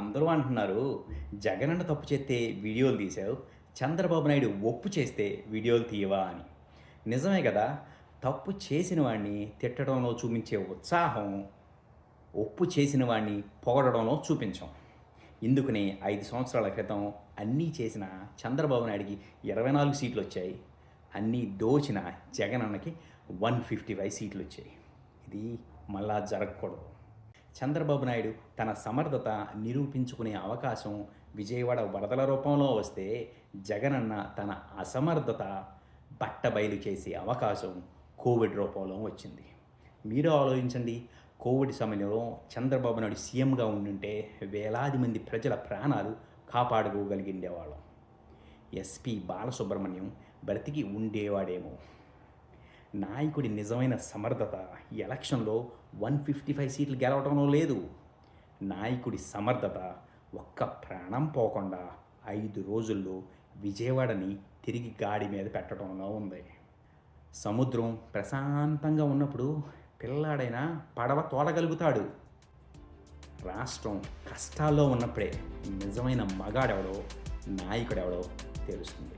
అందరూ అంటున్నారు జగనన్న తప్పు చేస్తే వీడియోలు తీసావు చంద్రబాబు నాయుడు ఒప్పు చేస్తే వీడియోలు తీయవా అని. నిజమే కదా తప్పు చేసిన వాడిని తిట్టడంలో చూపించే ఉత్సాహం ఒప్పు చేసిన వాడిని పొగడడంలో చూపించాం. ఇందుకనే ఐదు సంవత్సరాల క్రితం అన్నీ చేసిన చంద్రబాబు నాయుడికి ఇరవై నాలుగు సీట్లు వచ్చాయి. అన్నీ దోచిన జగన్ అన్నకి వన్ ఫిఫ్టీ ఫైవ్ సీట్లు వచ్చాయి. ఇది మళ్ళా జరగకూడదు. చంద్రబాబు నాయుడు తన సమర్థత నిరూపించుకునే అవకాశం విజయవాడ వరదల రూపంలో వస్తే జగనన్న తన అసమర్థత బట్టబయలు చేసే అవకాశం కోవిడ్ రూపంలో వచ్చింది. మీరు ఆలోచించండి. కోవిడ్ సమయంలో చంద్రబాబు నాయుడు సీఎంగా ఉండుంటే వేలాది మంది ప్రజల ప్రాణాలు కాపాడుకోగలిగిండేవాళ్ళం. ఎస్పి బాలసుబ్రహ్మణ్యం బ్రతికి ఉండేవాడేమో. నాయకుడి నిజమైన సమర్థత ఎలక్షన్లో వన్ ఫిఫ్టీ ఫైవ్ సీట్లు గెలవడంలో లేదు. నాయకుడి సమర్థత ఒక్క ప్రాణం పోకుండా ఐదు రోజుల్లో విజయవాడని తిరిగి గాడి మీద పెట్టడంలో ఉంది. సముద్రం ప్రశాంతంగా ఉన్నప్పుడు పిల్లాడైనా పడవ తోలగలుగుతాడు. రాష్ట్రం కష్టాల్లో ఉన్నప్పుడే నిజమైన మగాడెవడో నాయకుడెవడో తెలుస్తుంది.